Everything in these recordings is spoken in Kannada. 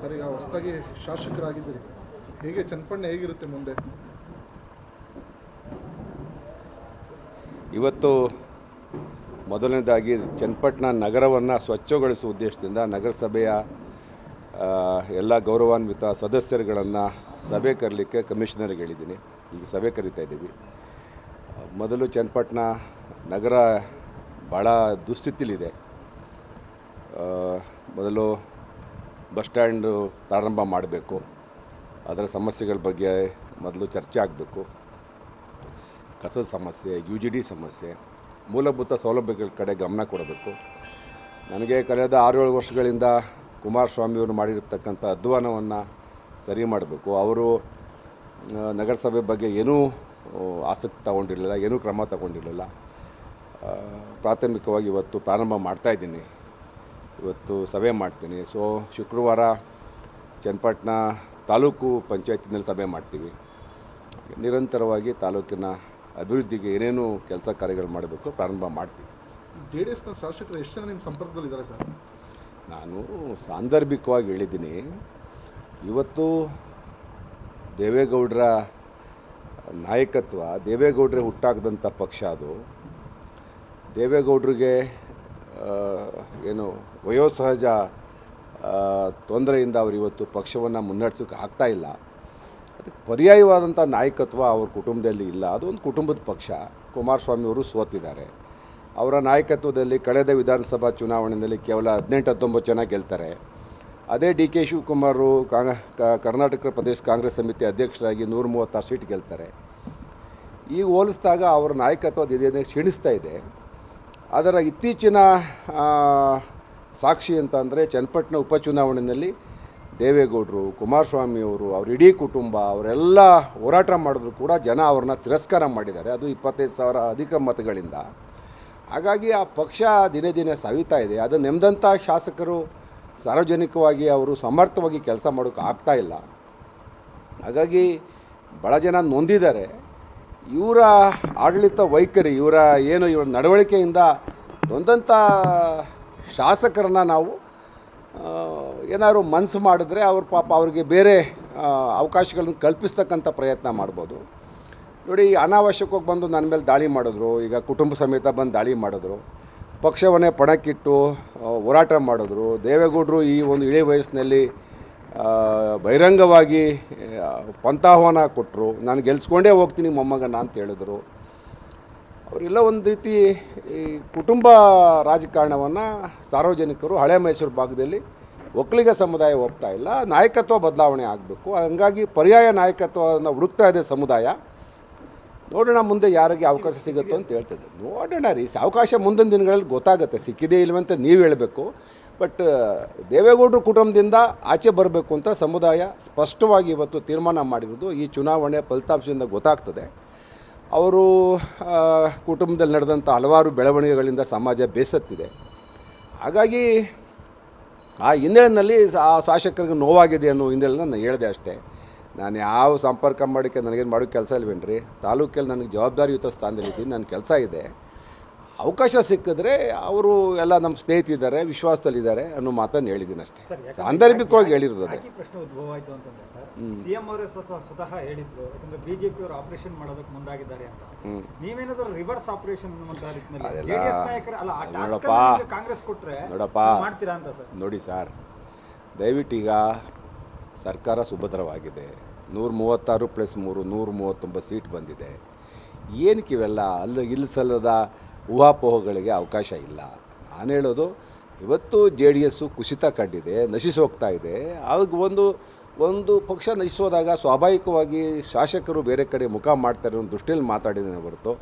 ಸರ್ ಈಗ ಹೊಸದಾಗಿ ಶಾಸಕರಾಗಿದ್ದೀರಿ. ಹೇಗೆ ಚನ್ನಪಣ್ಣ ಹೇಗಿರುತ್ತೆ ಮುಂದೆ? ಇವತ್ತು ಮೊದಲನೇದಾಗಿ ಚನ್ನಪಟ್ಟಣ ನಗರವನ್ನು ಸ್ವಚ್ಛಗೊಳಿಸುವ ಉದ್ದೇಶದಿಂದ ನಗರಸಭೆಯ ಎಲ್ಲ ಗೌರವಾನ್ವಿತ ಸದಸ್ಯರುಗಳನ್ನು ಸಭೆ ಕರೀಲಿಕ್ಕೆ ಕಮಿಷನರ್ಗೆ ಹೇಳಿದ್ದೀನಿ. ಈಗ ಸಭೆ ಕರಿತಾ ಇದ್ದೀವಿ. ಮೊದಲು ಚನ್ನಪಟ್ಟಣ ನಗರ ಭಾಳ ದುಸ್ಥಿತಿಲಿದೆ. ಮೊದಲು ಬಸ್ ಸ್ಟ್ಯಾಂಡು ಪ್ರಾರಂಭ ಮಾಡಬೇಕು. ಅದರ ಸಮಸ್ಯೆಗಳ ಬಗ್ಗೆ ಮೊದಲು ಚರ್ಚೆ ಆಗಬೇಕು. ಕಸದ ಸಮಸ್ಯೆ, ಯು ಜಿ ಡಿ ಸಮಸ್ಯೆ, ಮೂಲಭೂತ ಸೌಲಭ್ಯಗಳ ಕಡೆ ಗಮನ ಕೊಡಬೇಕು. ನನಗೆ ಕಳೆದ ಆರೇಳು ವರ್ಷಗಳಿಂದ ಕುಮಾರಸ್ವಾಮಿಯವರು ಮಾಡಿರ್ತಕ್ಕಂಥ ಅಧ್ವಾನವನ್ನು ಸರಿ ಮಾಡಬೇಕು. ಅವರು ನಗರಸಭೆ ಬಗ್ಗೆ ಏನೂ ಆಸಕ್ತಿ ತಗೊಂಡಿರಲಿಲ್ಲ, ಏನೂ ಕ್ರಮ ತಗೊಂಡಿರಲಿಲ್ಲ. ಪ್ರಾಥಮಿಕವಾಗಿ ಇವತ್ತು ಪ್ರಾರಂಭ ಮಾಡ್ತಾಯಿದ್ದೀನಿ ಇವತ್ತು ಸಭೆ ಮಾಡ್ತೀನಿ. ಸೊ ಶುಕ್ರವಾರ ಚನ್ನಪಟ್ಟಣ ತಾಲೂಕು ಪಂಚಾಯತಿನಲ್ಲಿ ಸಭೆ ಮಾಡ್ತೀವಿ. ನಿರಂತರವಾಗಿ ತಾಲೂಕಿನ ಅಭಿವೃದ್ಧಿಗೆ ಏನೇನು ಕೆಲಸ ಕಾರ್ಯಗಳು ಮಾಡಬೇಕು ಪ್ರಾರಂಭ ಮಾಡ್ತೀವಿ. ಜೆ ಡಿ ಎಸ್ನ ಶಾಸಕರು ಎಷ್ಟು ಜನ ನಿಮ್ಮ ಸಂಪರ್ಕದಲ್ಲಿದ್ದಾರೆ ಸರ್? ನಾನು ಸಾಂದರ್ಭಿಕವಾಗಿ ಹೇಳಿದ್ದೀನಿ. ಇವತ್ತು ದೇವೇಗೌಡರ ನಾಯಕತ್ವ ದೇವೇಗೌಡರೇ ಹುಟ್ಟಾಕದಂಥ ಪಕ್ಷ ಅದು. ದೇವೇಗೌಡರಿಗೆ ಏನು ವಯೋಸಹಜ ತೊಂದರೆಯಿಂದ ಅವರು ಇವತ್ತು ಪಕ್ಷವನ್ನು ಮುನ್ನಡೆಸೋಕೆ ಇಲ್ಲ. ಅದಕ್ಕೆ ಪರ್ಯಾಯವಾದಂಥ ನಾಯಕತ್ವ ಅವ್ರ ಕುಟುಂಬದಲ್ಲಿ ಇಲ್ಲ. ಅದೊಂದು ಕುಟುಂಬದ ಪಕ್ಷ. ಕುಮಾರಸ್ವಾಮಿ ಅವರು ಸೋತಿದ್ದಾರೆ. ಅವರ ನಾಯಕತ್ವದಲ್ಲಿ ಕಳೆದ ವಿಧಾನಸಭಾ ಚುನಾವಣೆಯಲ್ಲಿ ಕೇವಲ ಹದಿನೆಂಟು ಹತ್ತೊಂಬತ್ತು ಜನ ಗೆಲ್ತಾರೆ. ಅದೇ ಡಿ ಕೆ ಶಿವಕುಮಾರು ಕರ್ನಾಟಕ ಪ್ರದೇಶ ಕಾಂಗ್ರೆಸ್ ಸಮಿತಿ ಅಧ್ಯಕ್ಷರಾಗಿ ನೂರ ಮೂವತ್ತಾರು ಸೀಟ್ ಗೆಲ್ತಾರೆ. ಈಗ ಹೋಲಿಸಿದಾಗ ಅವರ ನಾಯಕತ್ವ ಇದೆಯನ್ನು ಕ್ಷೀಣಿಸ್ತಾ ಇದೆ. ಅದರ ಇತ್ತೀಚಿನ ಸಾಕ್ಷಿ ಅಂತ ಅಂದರೆ ಚನ್ನಪಟ್ಟಣ ಉಪಚುನಾವಣೆಯಲ್ಲಿ ದೇವೇಗೌಡರು ಕುಮಾರಸ್ವಾಮಿಯವರು ಅವ್ರ ಇಡೀ ಕುಟುಂಬ, ಅವರೆಲ್ಲ ಹೋರಾಟ ಮಾಡಿದ್ರು ಕೂಡ ಜನ ಅವ್ರನ್ನ ತಿರಸ್ಕಾರ ಮಾಡಿದ್ದಾರೆ. ಅದು ಇಪ್ಪತ್ತೈದು ಸಾವಿರ ಅಧಿಕ ಮತಗಳಿಂದ. ಹಾಗಾಗಿ ಆ ಪಕ್ಷ ದಿನೇ ದಿನೇ ಸವಿತಾ ಇದೆ. ಅದು ನೆಮ್ಮದಂಥ ಶಾಸಕರು ಸಾರ್ವಜನಿಕವಾಗಿ ಅವರು ಸಮರ್ಥವಾಗಿ ಕೆಲಸ ಮಾಡೋಕ್ಕೆ ಆಗ್ತಾ ಇಲ್ಲ. ಹಾಗಾಗಿ ಭಾಳ ಜನ ನೊಂದಿದ್ದಾರೆ. ಇವರ ಆಡಳಿತ ವೈಖರಿ, ಇವರ ಏನು ಇವರ ನಡವಳಿಕೆಯಿಂದ ನೊಂದಂಥ ಶಾಸಕರನ್ನ ನಾವು ಏನಾದರೂ ಮನಸ್ಸು ಮಾಡಿದ್ರೆ ಅವ್ರ ಪಾಪ ಅವರಿಗೆ ಬೇರೆ ಅವಕಾಶಗಳನ್ನು ಕಲ್ಪಿಸ್ತಕ್ಕಂಥ ಪ್ರಯತ್ನ ಮಾಡ್ಬೋದು. ನೋಡಿ, ಅನಾವಶ್ಯಕವಾಗಿ ಬಂದು ನನ್ನ ಮೇಲೆ ದಾಳಿ ಮಾಡಿದ್ರು, ಈಗ ಕುಟುಂಬ ಸಮೇತ ಬಂದು ದಾಳಿ ಮಾಡಿದ್ರು, ಪಕ್ಷವನ್ನೇ ಪಣಕ್ಕಿಟ್ಟು ಹೋರಾಟ ಮಾಡಿದ್ರು, ದೇವೇಗೌಡರು ಈ ಒಂದು ಇಳಿ ವಯಸ್ಸಿನಲ್ಲಿ ಬಹಿರಂಗವಾಗಿ ಪಂಥಾಹ್ವಾನ ಕೊಟ್ಟರು ನಾನು ಗೆಲ್ಸ್ಕೊಂಡೇ ಹೋಗ್ತೀನಿ ಮೊಮ್ಮಗನ ಅಂತ ಹೇಳಿದ್ರು. ಅವರೆಲ್ಲ ಒಂದು ರೀತಿ ಈ ಕುಟುಂಬ ರಾಜಕಾರಣವನ್ನು ಸಾರ್ವಜನಿಕರು ಹಳೆ ಮೈಸೂರು ಭಾಗದಲ್ಲಿ ಒಕ್ಕಲಿಗ ಸಮುದಾಯ ಹೋಗ್ತಾ ಇಲ್ಲ. ನಾಯಕತ್ವ ಬದಲಾವಣೆ ಆಗಬೇಕು. ಹಂಗಾಗಿ ಪರ್ಯಾಯ ನಾಯಕತ್ವವನ್ನು ಹುಡುಕ್ತಾ ಇದೆ ಸಮುದಾಯ. ನೋಡೋಣ ಮುಂದೆ ಯಾರಿಗೆ ಅವಕಾಶ ಸಿಗುತ್ತೋ ಅಂತ ಹೇಳ್ತಿದ್ದೆ. ನೋಡೋಣ ರೀ, ಅವಕಾಶ ಮುಂದಿನ ದಿನಗಳಲ್ಲಿ ಗೊತ್ತಾಗುತ್ತೆ. ಸಿಕ್ಕಿದೆ ಇಲ್ವಂತ ನೀವು ಹೇಳಬೇಕು. ಬಟ್, ದೇವೇಗೌಡರು ಕುಟುಂಬದಿಂದ ಆಚೆ ಬರಬೇಕು ಅಂತ ಸಮುದಾಯ ಸ್ಪಷ್ಟವಾಗಿ ಇವತ್ತು ತೀರ್ಮಾನ ಮಾಡಿರೋದು. ಈ ಚುನಾವಣೆ ಫಲಿತಾಂಶದಿಂದ ಗೊತ್ತಾಗ್ತದೆ. ಅವರು ಕುಟುಂಬದಲ್ಲಿ ನಡೆದಂಥ ಹಲವಾರು ಬೆಳವಣಿಗೆಗಳಿಂದ ಸಮಾಜ ಬೇಸತ್ತಿದೆ. ಹಾಗಾಗಿ, ಆ ಹಿನ್ನೆಲೆಯಲ್ಲಿ ಆ ಶಾಸಕರಿಗೆ ನೋವಾಗಿದೆ ಅನ್ನೋ ಹಿನ್ನೆಲೆ ನಾನು ಹೇಳಿದೆ ಅಷ್ಟೇ. ನಾನು ಯಾವ ಸಂಪರ್ಕ ಮಾಡೋಕ್ಕೆ ನನಗೇನು ಮಾಡೋ ಕೆಲಸ ಇಲ್ವೇನ್ರಿ? ತಾಲೂಕಲ್ಲಿ ನನಗೆ ಜವಾಬ್ದಾರಿಯುತ ಸ್ಥಾನದಲ್ಲಿದ್ದೀನಿ ನನ್ನ ಕೆಲಸ ಇದೆ. ಅವಕಾಶ ಸಿಕ್ಕಿದ್ರೆ ಅವರು ಎಲ್ಲ ನಮ್ಮ ಸ್ನೇಹಿತಿದ್ದಾರೆ ವಿಶ್ವಾಸದಲ್ಲಿದ್ದಾರೆ ಅನ್ನೋ ಮಾತನ್ನು ಹೇಳಿದ್ದೀನಿ ಅಷ್ಟೇ. ಸಾಂದರ್ಭಿಕವಾಗಿ ಹೇಳಿರೋದು ಅದೇ. ಪ್ರಶ್ನೆ ಉದ್ಭವ ಆಯ್ತು ಅಂತಂದ್ರೆ ಸರ್ ಸಿಎಂ ಅವರೇ ಸ್ವತಃ ಸ್ವತಃ ಹೇಳಿದ್ರು ಯಾಕಂದ್ರೆ ಬಿಜೆಪಿ ಅವರು ಆಪರೇಷನ್ ಮಾಡೋದಕ್ಕೆ ಮುಂದಾಗಿದ್ದಾರೆ ಅಂತ. ನೀವೇನಾದರೂ ರಿವರ್ಸ್ ಆಪರೇಷನ್ ಅನ್ನುವಂತ ನಿಟ್ಟಿನಲ್ಲಿ ಜೆಡಿಎಸ್ ನಾಯಕರ ಅಲ್ಲ ನೋಡಪ್ಪ. ಕಾಂಗ್ರೆಸ್ ಕೊಟ್ರೆ ನೋಡಪ್ಪ. ಮಾಡ್ತೀರಾ ಅಂತ ಸರ್? ನೋಡಿ ಸರ್ ಈಗ ಸರ್ಕಾರ ಸುಭದ್ರವಾಗಿದೆ. ನೂರ ಮೂವತ್ತಾರು ಪ್ಲಸ್ ಮೂರು ನೂರ ಮೂವತ್ತೊಂಬತ್ತು ಸೀಟ್ ಬಂದಿದೆ. ಏನಕ್ಕೆ ಇವೆಲ್ಲ? ಅಲ್ಲಿ ಇಲ್ಲಿ ಸಲ್ಲದ ಊಹಾಪೋಹಗಳಿಗೆ ಅವಕಾಶ ಇಲ್ಲ. ನಾನು ಹೇಳೋದು, ಇವತ್ತು ಜೆ ಡಿ ಎಸ್ಸು ಕುಸಿತ ಕಂಡಿದೆ, ನಶಿಸಿ ಹೋಗ್ತಾ ಇದೆ. ಅದಕ್ಕೆ ಒಂದು ಒಂದು ಪಕ್ಷ ನಶಿಸೋದಾಗ ಸ್ವಾಭಾವಿಕವಾಗಿ ಶಾಸಕರು ಬೇರೆ ಕಡೆ ಮುಖ ಮಾಡ್ತಾರೆ ಅನ್ನೋ ದೃಷ್ಟಿಯಲ್ಲಿ ಮಾತಾಡಿದ್ದೇನೆ ಹೊರತು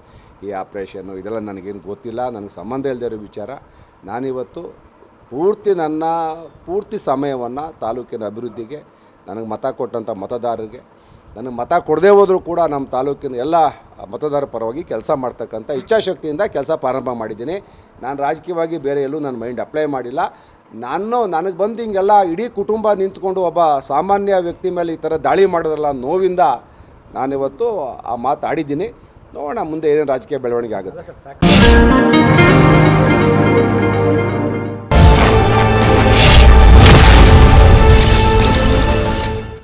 ಈ ಆಪ್ರೇಷನ್ನು. ಇದೆಲ್ಲ ನನಗೇನು ಗೊತ್ತಿಲ್ಲ, ನನಗೆ ಸಂಬಂಧ ಇಲ್ಲದೆ ಇರೋ ವಿಚಾರ. ನಾನಿವತ್ತು ಪೂರ್ತಿ ನನ್ನ, ಪೂರ್ತಿ ಸಮಯವನ್ನು ತಾಲೂಕಿನ ಅಭಿವೃದ್ಧಿಗೆ ನನಗೆ ಮತ ಕೊಟ್ಟಂಥ ಮತದಾರರಿಗೆ, ನನಗೆ ಮತ ಕೊಡದೇ ಹೋದರೂ ಕೂಡ ನಮ್ಮ ತಾಲೂಕಿನ ಎಲ್ಲ ಮತದಾರ ಪರವಾಗಿ ಕೆಲಸ ಮಾಡ್ತಕ್ಕಂಥ ಇಚ್ಛಾಶಕ್ತಿಯಿಂದ ಕೆಲಸ ಪ್ರಾರಂಭ ಮಾಡಿದ್ದೀನಿ. ನಾನು ರಾಜಕೀಯವಾಗಿ ಬೇರೆ ಎಲ್ಲೂ ನನ್ನ ಮೈಂಡ್ ಅಪ್ಲೈ ಮಾಡಿಲ್ಲ. ನಾನು, ನನಗೆ ಬಂದು ಹಿಂಗೆಲ್ಲ ಇಡೀ ಕುಟುಂಬ ನಿಂತ್ಕೊಂಡು ಒಬ್ಬ ಸಾಮಾನ್ಯ ವ್ಯಕ್ತಿ ಮೇಲೆ ಈ ಥರ ದಾಳಿ ಮಾಡೋದ್ರಲ್ಲ ನೋವಿಂದ ನಾನಿವತ್ತು ಆ ಮಾತು ಆಡಿದ್ದೀನಿ. ನೋಡೋಣ ಮುಂದೆ ಏನೇನು ರಾಜಕೀಯ ಬೆಳವಣಿಗೆ ಆಗುತ್ತೆ.